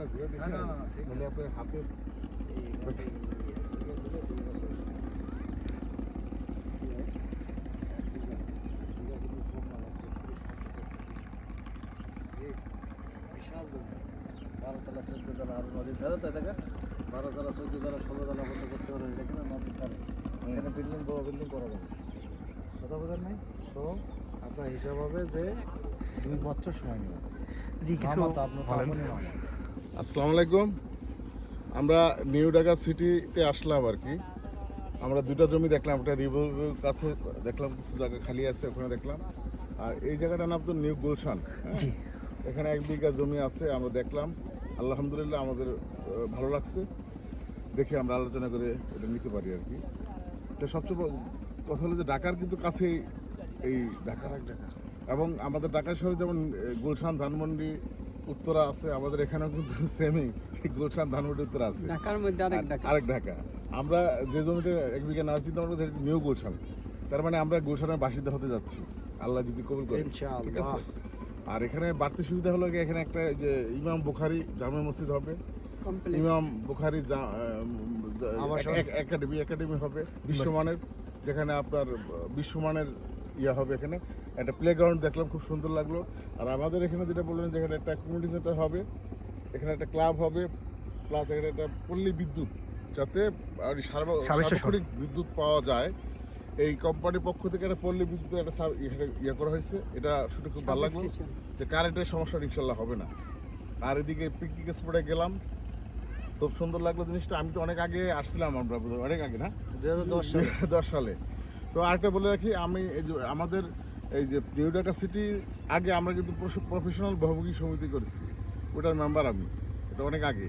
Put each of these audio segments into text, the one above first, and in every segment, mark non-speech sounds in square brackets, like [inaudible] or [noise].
পুরোটা ঘুরে দেখি না, না, না, ঠিক তাহলে আপনার হাতের বিশাল জমি বারো তলা চোদ্দ তলা আর নদীর ধারে তো দেখা বারো তলা চোদ্দ তলা ষোলো তলা পর্যন্ত করতে পারবে এটা কিন্তু নদীর ধারে এখানে বিল্ডিং বড় বিল্ডিং করা যাবে কথা বোঝার নাই তো আপনার হিসাব হবে যে দুই বছর সময় নেবে জি কিছু আপনার আসসালামু আলাইকুম। আমরা নিউ ঢাকা সিটিতে আসলাম আর কি। আমরা দুটো জমি দেখলাম একটা রিভোর কাছে দেখলাম কিছু জায়গা খালি আছে ওখানে দেখলাম। আর এই জায়গাটার নাম তো নিউ গুলশান হ্যাঁ? এখানে এক বিঘা জমি আছে আমরা দেখলাম। আলহামদুলিল্লাহ আমাদের ভালো লাগছে। দেখে আমরা আলোচনা করে এটা নিতে পারি আর কি। তো সবচেয়ে কথা হলো যে ঢাকার কিন্তু কাছেই এই ঢাকা। এবং আমাদের ঢাকা শহরে যেমন গুলশান ধানমন্ডি উত্তরা আছে আমাদের এখানেও কিন্তু [laughs] সেমই গুলশান ধানমন্ডি উত্তরা আছে। ঢাকার মধ্যে আরেক ঢাকা। আরেক ঢাকা। আমরা যে জমিটা এক বিঘা নেওয়ার চিন্তা করব নিউ গুলশান। তার মানে আমরা গুলশানের বাসিন্দা হতে যাচ্ছি। আল্লাহ যদি কবুল করে। ঠিক আছে? আর এখানে বাড়তি সুবিধা হলো এখানে একটা যে ইমাম বুখারি জামে মসজিদ হবে। ইমাম বুখারি একাডেমি একাডেমি হবে বিশ্বমানের। যেখানে আপনার বিশ্বমানের ইয়ে হবে এখানে। একটা প্লেগ্রাউন্ড দেখলাম খুব সুন্দর লাগল। আর আমাদের এখানে যেটা বললেন যেখানে একটা কমিউনিটি সেন্টার হবে এখানে একটা ক্লাব হবে প্লাস এখানে একটা পল্লী বিদ্যুৎ যাতে। সার্বক্ষণিক বিদ্যুৎ পাওয়া যায়। এই কোম্পানির পক্ষ থেকে একটা পল্লী বিদ্যুৎ একটা ইয়ে- করা হয়েছে। এটা শুনে খুব ভালো লাগল যে কারেন্টের সমস্যা ইনশাল্লাহ হবে না। আর এদিকে পিকনিক স্পটে গেলাম। খুব সুন্দর লাগল জিনিসটা। আমি তো অনেক আগে আসছিলাম আমরা অনেক আগে না? দু হাজার দশ সালে। দশ সালে। তো আরেকটা বলে রাখি আমি এই যে আমাদের এই যে নিউ ঢাকা সিটি আগে আমরা কিন্তু প্রফেশনাল বহুমুখী সমিতি করেছি। ওটার মেম্বার আমি এটা অনেক আগে।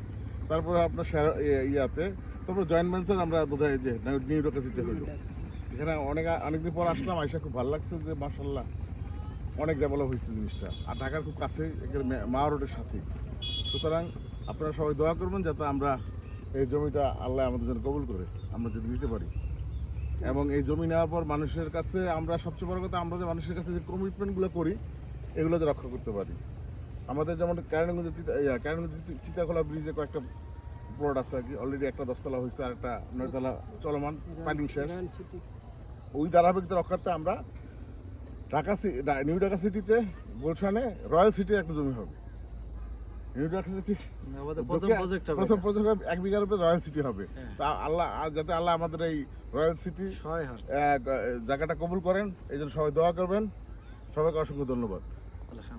তারপরে আপনার ইয়ে- ইয়াতে তারপর জয়েন্ট ভেঞ্চার আমরা বোধহয় যে নিউ ঢাকা সিটি হইল এখানে অনেক অনেকদিন পর আসলাম আইসা খুব ভালো লাগছে যে মার্শাল্লাহ অনেক ডেভেলপ হয়েছে জিনিসটা। আর ঢাকার খুব কাছে এখানে মা রোডের সাথে। সুতরাং আপনারা সবাই দোয়া করবেন যাতে আমরা এই জমিটা আল্লাহ আমাদের জন্য কবুল করে আমরা যদি নিতে পারি। এবং এই জমি নেওয়ার পর মানুষের কাছে আমরা সবচেয়ে বড় কথা আমরা যে মানুষের কাছে যে কমিটমেন্টগুলো করি এগুলো যে রক্ষা করতে পারি। আমাদের যেমন কারণগঞ্জের চিতা চিতা- চিতাখোলা ব্রিজে কয়েকটা প্লট আছে আর কি। অলরেডি একটা দশতলা হয়েছে আর একটা নয়তলা চলমান পাইলিং শেষ। ওই ধারাবাহিকতা রক্ষার্থে আমরা ঢাকা নিউ ঢাকা সিটিতে গুলশানে রয়্যাল সিটির একটা জমি হবে নিউ ঢাকা সিটি আমাদের প্রথম প্রজেক্ট এক বিঘার উপরে রয়্যাল সিটি হবে। হ্যাঁ। তা আল্লাহ যাতে আল্লাহ আমাদের এই রয়্যাল সিটি জায়গাটা কবুল করেন এই জন্য সবাই দোয়া করবেন। সবাইকে অসংখ্য ধন্যবাদ।